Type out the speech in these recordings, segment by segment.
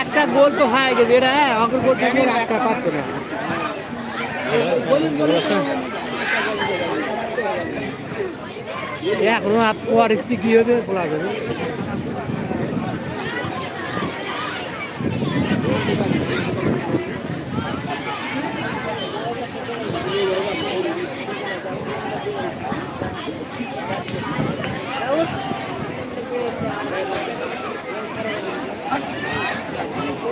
একটা গোল তো হয়ে গেছে এটা অগ্র গোল থেকে একটা পারতো না এখনও পরিস্থিতি কি হবে বলা যাবে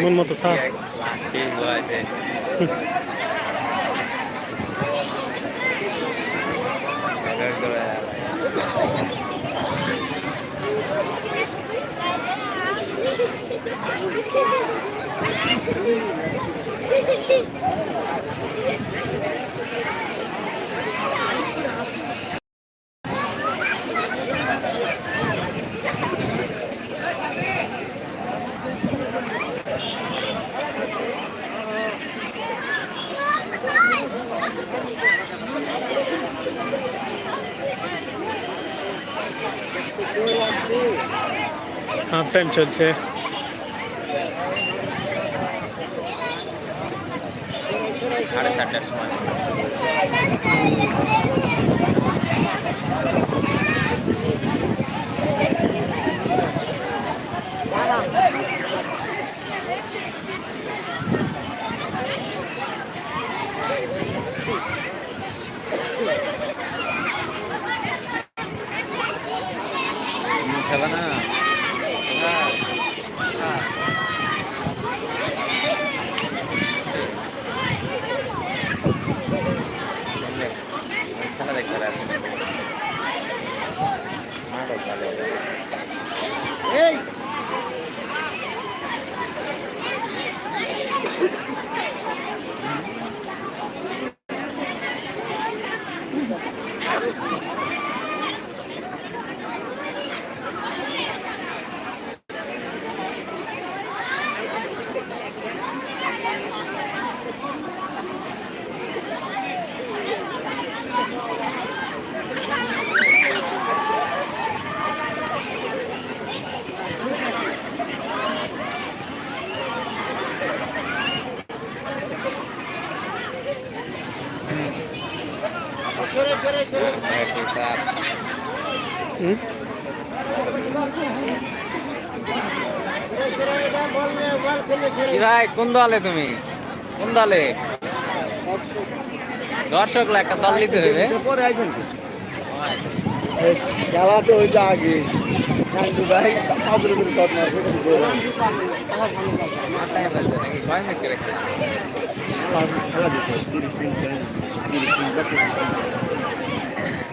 মন মতো সাপ সেই বয়সে টাইম চলছে। সাড়ে চারটার সময়। খেলা না? হ্যাঁ ভাই কোন দলে তুমি কোন দলে দর্শক একটা দল নিতে হবে পরে আইবেন খেলা তো হয়েছে আগে ভাই করে শট মারবে খেলা তিরিশ মিনিট তিরিশ মিনিট।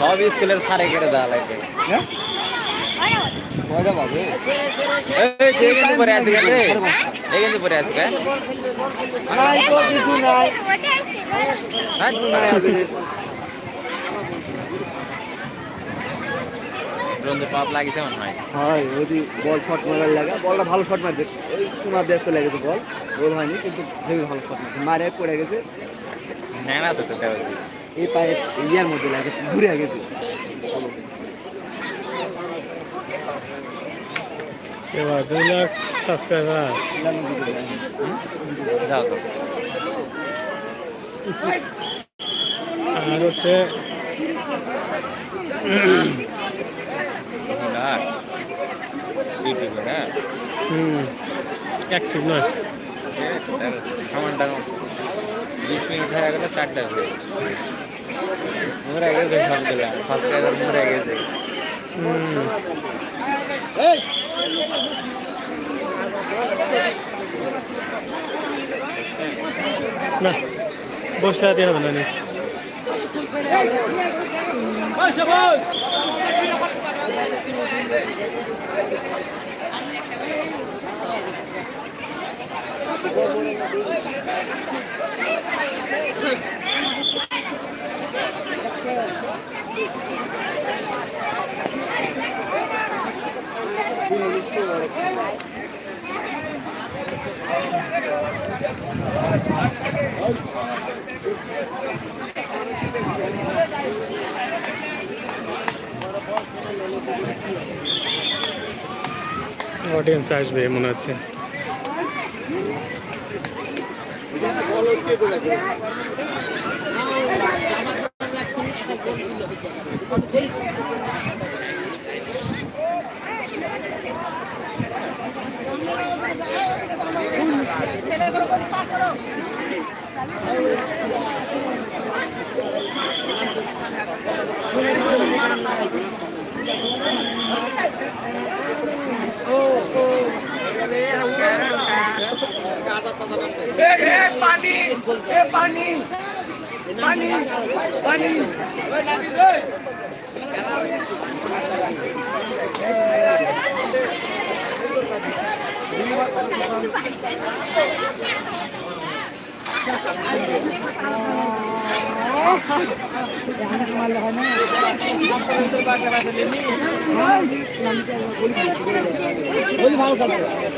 সব স্কুলের সারে কেটে দেওয়া লাগা। বলটা ভালো শট মারছে। ওই তোমার দিয়ে চলে গেছে বল। গোল হয়নি কিন্তু ভালো শট মারছে। মারে পড়ে গেছে। নেড়া তো এই পায়ে ইয়ার মধ্যে লাগে ঘুরে গেছে এবার দুই লাখ সাবস্ক্রাইবার আর হচ্ছে না হুম অ্যাক্টিভ নয়। সামানটা বিশ মিনিট হয়ে গেলে চারটা হয়ে মরে গেছে সব দিলাম সাবস্ক্রাইবার মরে গেছে। না বসলে আর হবে না নি। অডিয়েন্স আসবে মনে হচ্ছে। আজাদ ভাইকে খেলবেন না ওখানে সালাম আলাইকুম থাকি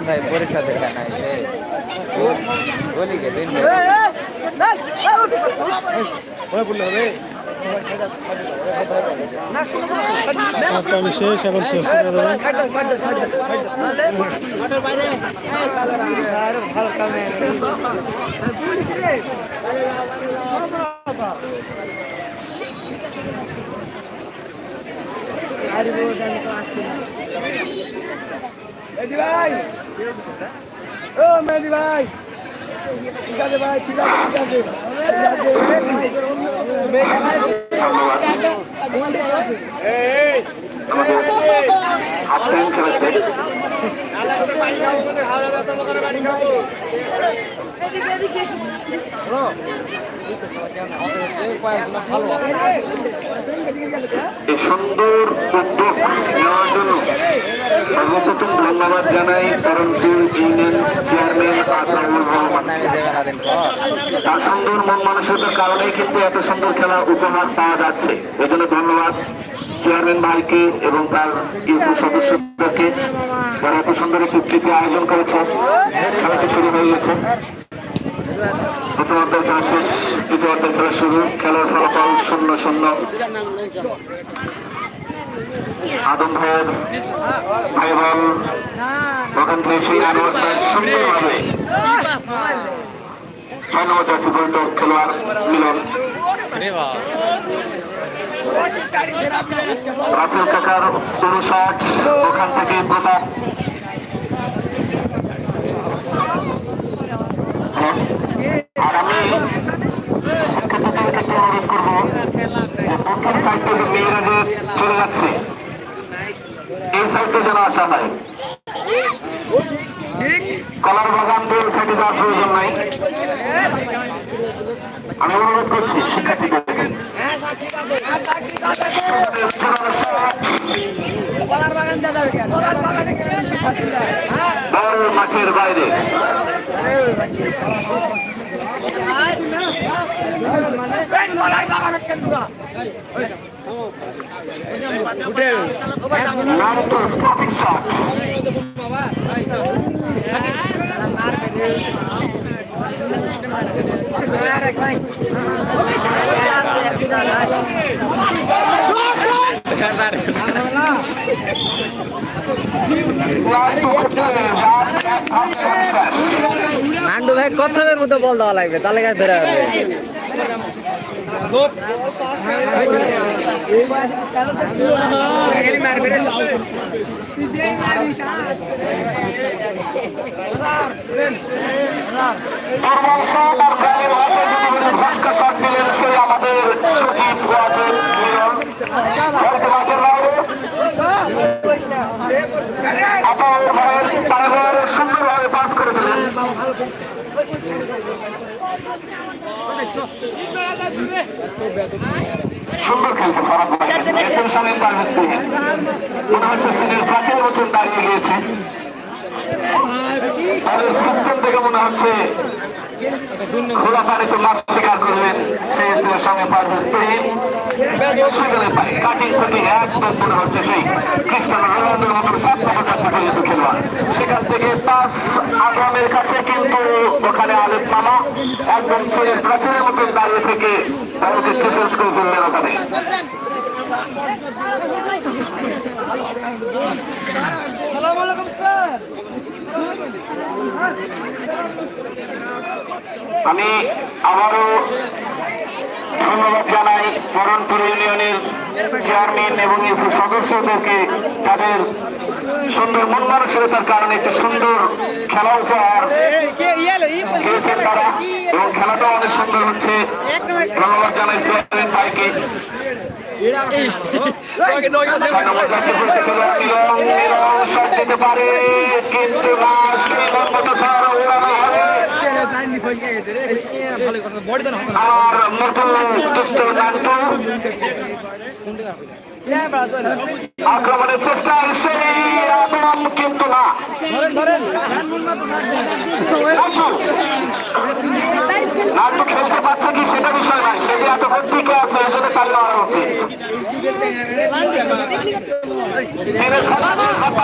ভাই পরিষদ দেখা বলি কে দিন শেষ এখন শেষ। করে মেহেদি ভাই ও মেহেদি ভাই ঠিক আছে সুন্দর উদ্যোগ নেওয়ার জন্য সর্বপ্রথম ধন্যবাদ জানাই করমপুর ইউনিয়ন চেয়ারম্যান আতাউর তার সুন্দর মন মানসিকতার কারণেই কিন্তু এত সুন্দর খেলা উপহার পাওয়া যাচ্ছে। এই জন্য ধন্যবাদ চেয়ারম্যান ভাইকে এবং তার ইউপি সদস্যদেরকে। যারা এত সুন্দর একটি আয়োজন করেছে খেলাটি শুরু হয়ে গেছে। প্রথমার্ধের খেলা শেষ, দ্বিতীয়ার্ধের খেলা শুরু, খেলার ফলাফল শূন্য শূন্য। আদম ভাইয়ের ভাই থেকে সেই আনোয়ার স্যার সুন্দরভাবে ছয় নম্বর জার্সি পরিত খেলোয়াড় মিলন। থেকে প্রতাপ মধ্যে আর আমি শিক্ষার্থীদেরকে অনুরোধ করব দক্ষিণ সাইড মেয়েরা চলে যাচ্ছে এই সাইডে যেন আসা হয় কলার বাগান ওই সাইডে যাওয়ার প্রয়োজন নাই আমি অনুরোধ করছি শিক্ষার্থীদেরকে বড় মাঠের বাইরে নারুটো স্টপিং নান্ডু ভাই কচ্ছপের মতো বল দেওয়া লাগবে তাহলে গাছ ধরে হবে আমাদের সুন্দরভাবে পাস করে দিলেন সুন্দর খেলছে একজন স্বামীর পারভেজ হচ্ছে মতন দাঁড়িয়ে গিয়েছে তাদের সিস্টেম থেকে মনে হচ্ছে খোলা পানিতে মাছ শিকার করলেন সেই সঙ্গে পারভেজ তুহিন কাটিং থেকে একদম মনে হচ্ছে সেই রোনাল্ডোর মতো সাত টাকা কাছে পর্যন্ত খেলোয়াড় সেখান থেকে পাঁচ আগ্রামের কাছে কিন্তু ওখানে আলেপ মামা একদম ছেলে প্রাচীরের মতন দাঁড়িয়ে থেকে ফেললেন ওখানে আমি আবারও ধন্যবাদ জানাই চরণপুর ইউনিয়নের চেয়ারম্যান এবং সদস্যদেরকে তাদের সুন্দর মন মানসিকতার কারণে একটি সুন্দর খেলা উপহার দিয়েছেন তারা। এবং খেলাটা অনেক সুন্দর হচ্ছে। ধন্যবাদ জানাই চেয়ারম্যান ভাইকে। দিতে পারে কিন্তু না শ্রীলঙ্কা মতো ছাড়া উড়ানো হবে আর নতুন দুষ্ট নান্টু আক্রমণের চেষ্টা সেই আক্রমণ কিন্তু না। নান্টু খেলতে পারছে কি সেটা বিষয় নয়। সে যে এতক্ষণ টিকে আছে এই জন্য নেওয়া উচিত তীরের সাথে সাত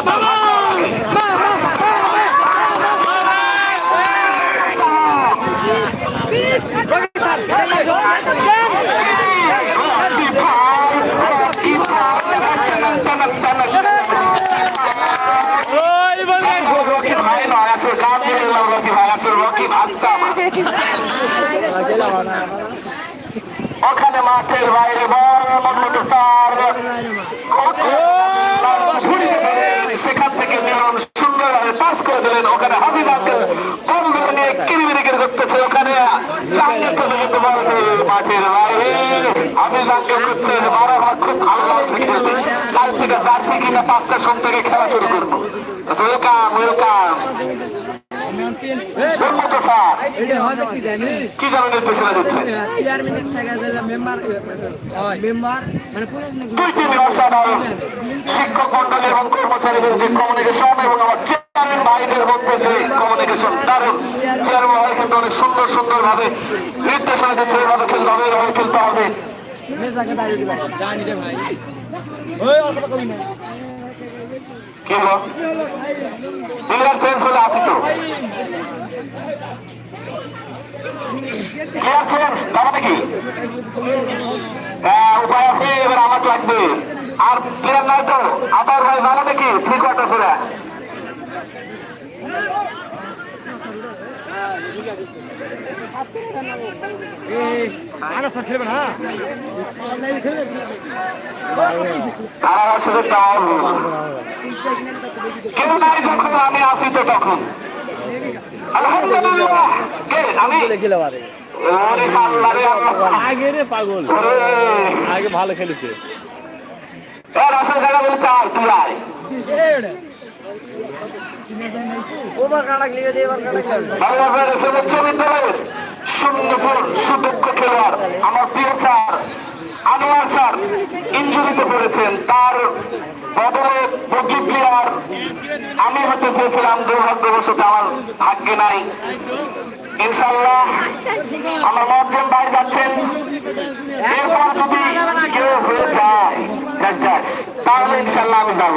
রকি ভাই নয় আসলে গান দিয়ে দিলাম রকি ভাই আসলে রকি ভাস্তা ওখানে মাঠের বাইরে বড় মতো স্যার সেখান থেকে নিয়ম সুন্দরভাবে পাস করে দিলেন ওখানে হাবিব আঙ্কেল বল ধরে নিয়ে কিরিবিরিকিরি করতেছে ওখানে জাঙ্গের চলে কিন্তু বল মাঠের বাইরে ভালো লাগছে কাল থেকে চারটি কিনা, পাঁচটা সোম থেকে খেলা শুরু করব। ওয়েলকাম ওয়েলকাম কি শিক্ষক মন্ডলী এবং কর্মচারীদের যে কমিউনিকেশন এবং আমার চেয়ারম্যান ভাইদের মধ্যে যে কমিউনিকেশন চেয়ারম্যান ভাই কিন্তু অনেক সুন্দর সুন্দর ভাবে নির্দেশনা দিচ্ছে, এভাবে খেলতে হবে, এভাবে খেলতে হবে। মানে হ্যাঁ উপায় আছে এবার আমার লাগবে আর প্লেয়ার নাই তো আবার ভাই ভালো নাকি থ্রি কোয়ার্টার কেউ নাই যখন আমি আসি তো তখন আলহামদুলিল্লাহ আমি আগে রে পাগল আগে ভালো খেলেছে ওভার কাটা লিগে দিয়ে এবার কাটা খেলবে সুন্দরপুর সুদক্ষ খেলোয়াড়, আমার প্রিয় স্যার, আনোয়ার স্যার, ইঞ্জুরিতে পড়েছেন। তার বদলে প্লেয়ার আমি হতে চেয়েছিলাম, দুর্ভাগ্যবশত আমার ভাগ্যে নাই। ইনশাল্লাহ আমার মজ্জেম ভাই যাচ্ছেন। এরপর কেউ হয়ে যায় তাহলে ইনশাল্লাহ আমি যাব।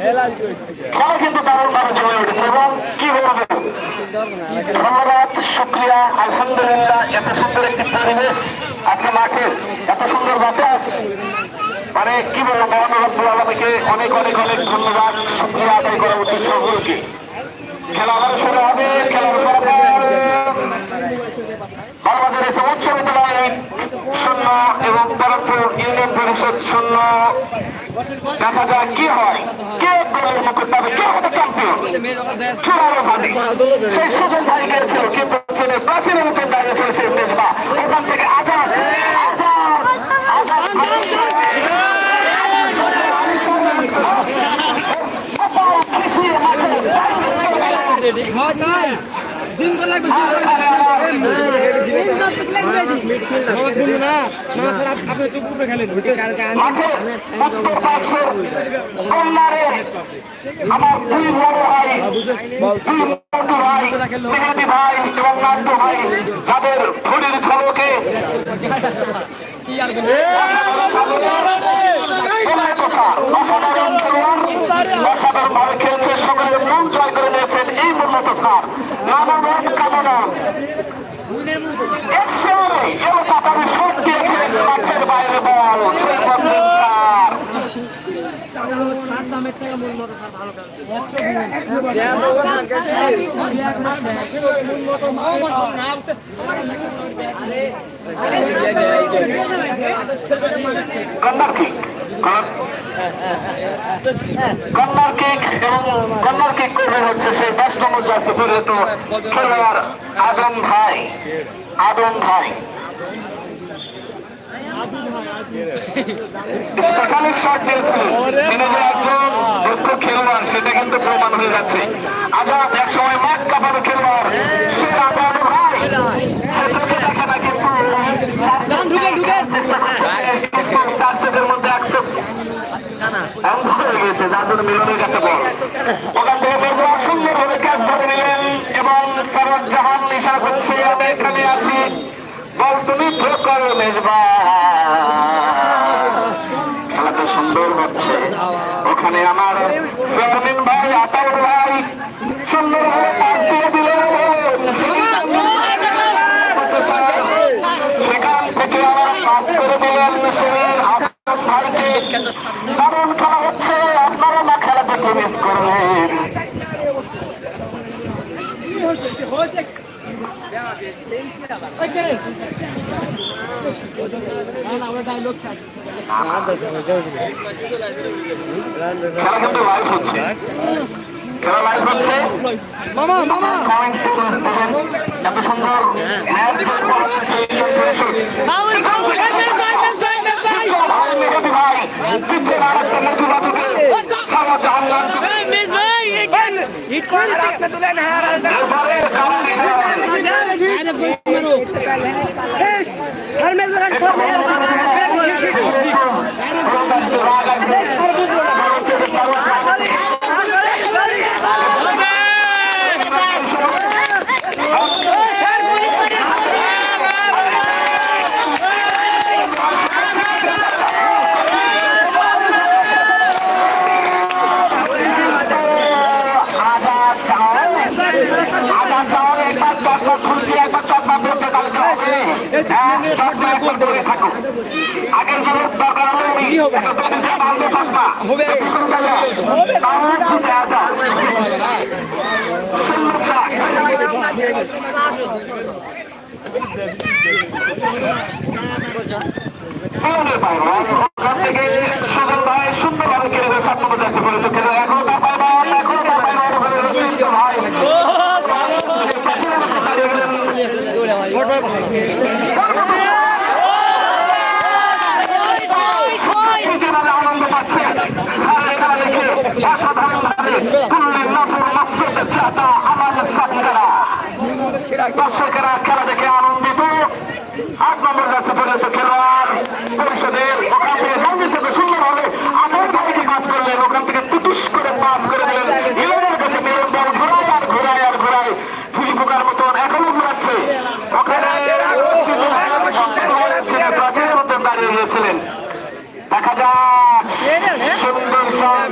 খেলা কিন্তু দারুণ ভাবে জমে উঠেছে এবং কি বলব? ধন্যবাদ, শুক্রিয়া, আলহামদুলিল্লাহ, এত সুন্দর একটি পরিবেশ আজকে মাঠে, এত সুন্দর বাতাস। মানে কি বলব মহান রব্বুল আলমীকে অনেক অনেক অনেক ধন্যবাদ, শুক্রিয়া আদায় করা উচিত সকলকে। খেলা আবার শুরু হবে, খেলার বাংলাদেশের এবং তারপর ইউনিয়ন পরিষদ শূন্য। দেখা যাক কি হয়। কে দলের মুকুট পাবে? কে হবে চ্যাম্পিয়ন চূড়ার সেই ভাই গিয়েছিল কিন্তু ছেলে প্রাচীনের চলেছে মেজবা ওখান থেকে আজাদ আমার দুই বড় ভাই দুই বন্ধু ভাই ভাই এবং নাট্য ভাই যাদের ঘড়ির ঝলকে অসাধারণ ভাবে খেলছে সকলের মন জয় করে নিয়েছেন এই মূল্যত স্যার নানান কামনা কর্নার কিক হচ্ছে সেই দশ নম্বর জার্সি খেলোয়াড় স্পেশালিস্ট শট দিয়েছিলেন তিনি দক্ষ খেলোয়াড় সেটা কিন্তু প্রমাণ হয়ে যাচ্ছে আজাদ এক সময় মাঠ কাঁপানো খেলোয়াড় সে আজাদ ভাই সে চোখে দেখে না কিন্তু বল তুমি থ্রো করো মেজবা খেলাটা সুন্দর হচ্ছে। ওখানে আমার চেয়ারম্যান ভাই আতাউর ভাই সুন্দরভাবে পাস দিয়ে দিলেন সেখান থেকে আমার পাস করে দিলেন সেই আসাদ ভাইকে খেলা হচ্ছে আপনারা না খেলা দেখে করবেন খেলা কিন্তু লাইভ হচ্ছে খেলা লাইভ হচ্ছে মামা মামা এত সুন্দর ম্যাচ চলবে হচ্ছে সেই পরিষদ মেহেদি ভাই জিতছেন আর একটা মধু বাবুকে সামা জাহান্নাম এবারে কারণ আজাদ চাওয়াল আজাদ চাওয়াল একবার চটকা খুলছে একবার চটকা বলছে তাহলে তো হবে হ্যাঁ চটকা একবার ধরে থাকে হবে না। হবে। সুন্দরভাবে কেড়ে সাতটা যাচ্ছে বলে তো কেড়ে এখনও তার পায় বল এখনও তার পায় বল ওখানে রশিদ ভাই যেভাবে আনন্দ পাচ্ছে সারের খেলা দেখে অসাধারণভাবে কুল্লি নফর মাসুদ জাতা আমাদের সাতকারা দর্শকেরা খেলা দেখে আনন্দিত আট নম্বর যাচ্ছে পর্যন্ত খেলোয়াড় পরিষদের ওখান থেকে সঙ্গে সাথে সুন্দরভাবে আমার ভাইকে পাস করলেন ওখান থেকে টুটুস করে পাস করে দিলেন ইলেভেনের কাছে মিলন বল ঘোরায় আর ঘোরায় আর ঘোরায় ফুলি পোকার মতন এখনও ঘোরাচ্ছে ওখানে প্রাচীরের মধ্যে দাঁড়িয়ে গিয়েছিলেন দেখা যাক সুন্দর শট রুহুল আমিন গ্রাম পুলিশ ছোট ভাই সুন্দরভাবে বল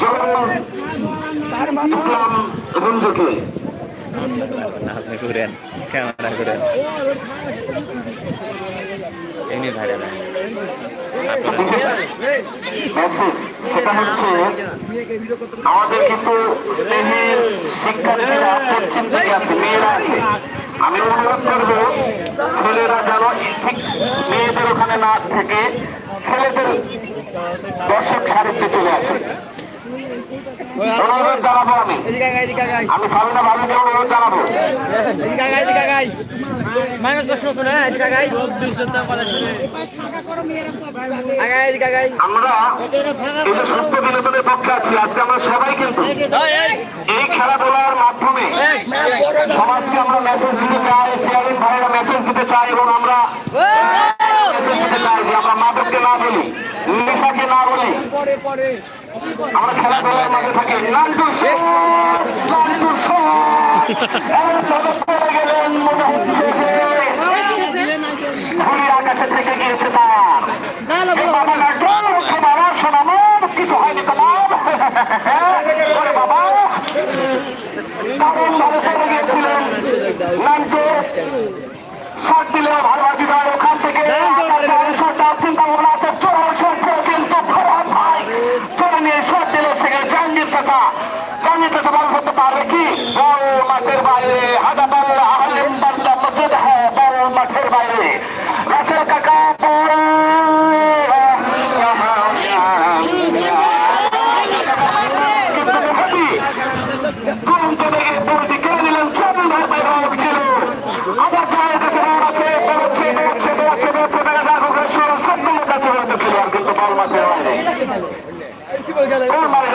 জগন্নাথ ইসলাম আপনি ঘুরেন ক্যামেরা ঘুরেন। এমনি সেটা হচ্ছে আমাদের কিন্তু স্নেহের শিক্ষার্থীরা পশ্চিম দিকে আছে মেয়েরা আছে। আমি অনুরোধ করব, ছেলেরা যেন ঠিক মেয়েদের ওখানে না থেকে ছেলেদের দর্শক সারিতে চলে আসে। অনুরোধ জানাব আমি। আমি সাবিনা ভাবিকে অনুরোধ জানাব। আমরা এই সুস্থ বিনোদনের পক্ষে আছি আজকে আমরা সবাই কিন্তু এই খেলাধুলার মাধ্যমে সমাজকে আমরা মেসেজ দিতে চাই চেয়ারম্যান ভাইয়েরা মেসেজ দিতে চাই এবং আমরা আমরা মাদককে না বলি নেশাকে না বলি। আমরা খেলাধুলার মাঝে থাকি। এমনভাবে পড়ে গেলেন মনে হচ্ছে ধুলি আকাশে থেকে গিয়েছে তার। বাবা নান্টু, ওঠো বাবা, শোনানো, কিছু হয়নি তোমার বাবা। দারুণ ভাবে পড়ে গিয়েছিলেন। নান্টু শট দিলেও ভালো দিবার ওখান থেকে শটটা চিন্তা ভাবনা আছে চোর শট কিন্তু ফরহাদ ভাই চলে নিয়ে শট দিল সেখানে জাহাঙ্গীর চাচা জাহাঙ্গীর চাচা বল করতে পারবে কি বল মাঠের বাইরে হাদা বল আহলিম বান্দা মসজিদ হ্যাঁ বল মাঠের বাইরে রাসেল কাকা বল কিন্তু মোহাম্মদী গরম তো লেগে বলটি কেড়ে নিলেন চারুল ভাই বাইরে হয়ে ছিল আবার জয়ের কাছে বল আছে দৌড়চ্ছে দৌড়চ্ছে দৌড়চ্ছে দৌড়চ্ছে দেখা যাক ওখানে ষোলো সত্য লোক আছে বলছে খেলোয়াড় কিন্তু বল মাঠের বাইরে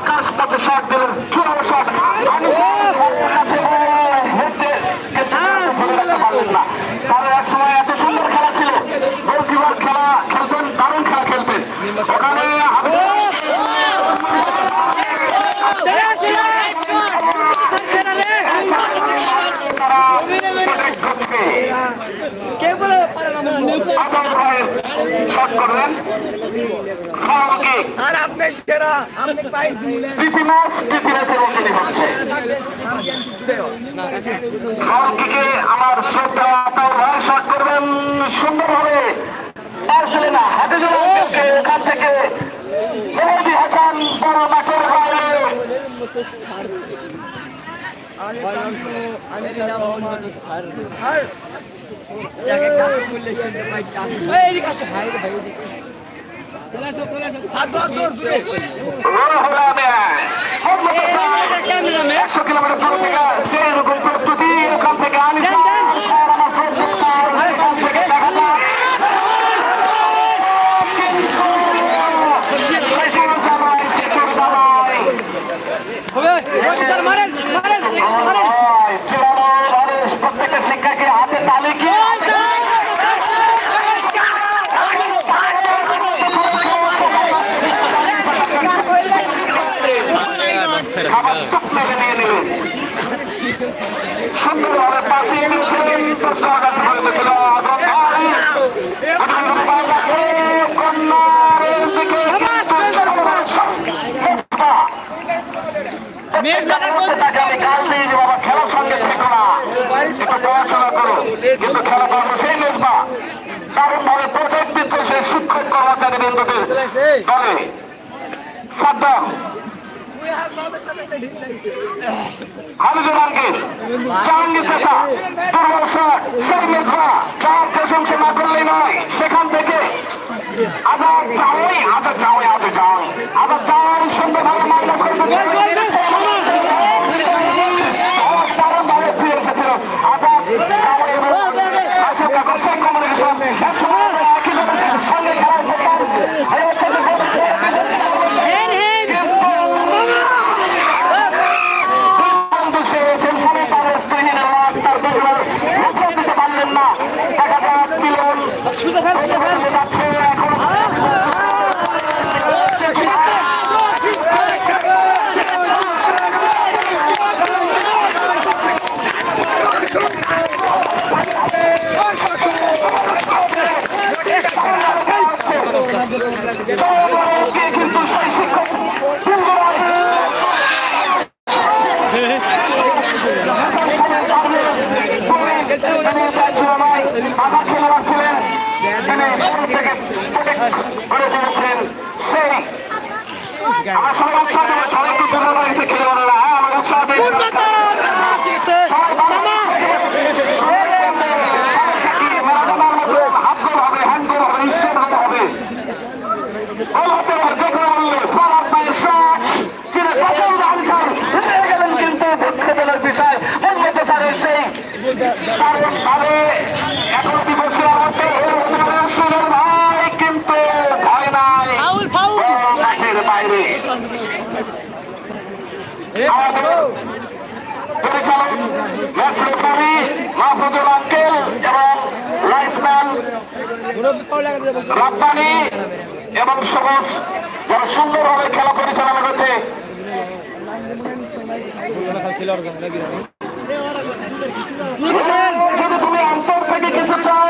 আকাশ পথে শট দিলেন চূড়ান্ত শট পারলেন না। তার এক সময় এত সুন্দর খেলা ছিল। গোলকিপার খেলা খেলতেন দারুণ খেলা খেলতেন। ওখানে তারা শট ম্যাচের উন্নতি হচ্ছে। ফারুকিকে আমার শ্রদ্ধা তাও ভাই শট করবেন সুন্দরভাবে। পারছিলে না হাতে জোড়াকে ওখান থেকে মেহেদি হাসান বড় মাঠের বাইরে। একশো কিলোমিটার দূর থেকে সেই রকম প্রস্তুতি ওখান থেকে আনি থেকে দেখা যাক প্রত্যেকটা শিক্ষাকে হাতে তালিকা খাবার চুপ মেরে নিয়ে নিলেন সুন্দরভাবে পাশে নিচ্ছেন প্রশ্ন আকাশে করে দিল আদম ভাই আদম গাল দিয়ে যে বাবা খেলার সঙ্গে থেকো না। একটু পড়াশোনা করো কিন্তু খেলা করব সেই মেজবা দারুণ ভাবে প্রোটেক্ট দিচ্ছে সেই শিক্ষক কর্মচারী বৃন্দদের দলে সাদ্দাম আঙ্কিল জাহাঙ্গীর চাচা দুর্বল স্যার সেই মেজবা যার প্রশংসা না করলেই নয়, সেখান থেকে আজাদ যাওয়াই আজাদ যাওয়াই আজাদ যাওয়াই আজাদ যাওয়াই সুন্দরভাবে মাইনাস করতে একসময় আমরা একই দলের সঙ্গে খেলা করতাম এই হচ্ছে যে বন্ধু সে সেখানে তার স্ত্রীর রাত তার দুর্বল মুখে দিতে পারলেন না দেখা যাক মিলন যাচ্ছে এখন কে কিন্তু সেই শিক্ষক বাবা খেলোয়াড় ছিলেন তিনি মন থেকে করে দিয়েছেন সেই আমার সবাই উৎসাহ দেবো সবাই একটু তুলে রয়েছে খেলোয়াড়রা হ্যাঁ আমার উৎসাহ দেবো সবাই বাবা মারাদোনার মতো হাত গোল হবে হ্যান্ড গোল হবে ঈশ্বর গোল হবে গোল হতে হবে যে কোনো মূল্যে ফারাদ ভাই শট চিনে প্রচুর রান ছাড় হেরে গেলেন কিন্তু দুঃখজনক বিষয় উন্নত স্যারের সেই কারণ ভাবে শিলিগুড়ি মাহফুজুল আঙ্কেল এবং লাইফম্যান রাব্বানি এবং সবুজ যারা সুন্দরভাবে খেলা পরিচালনা করছে। যদি তুমি অন্তর থেকে কিছু চাও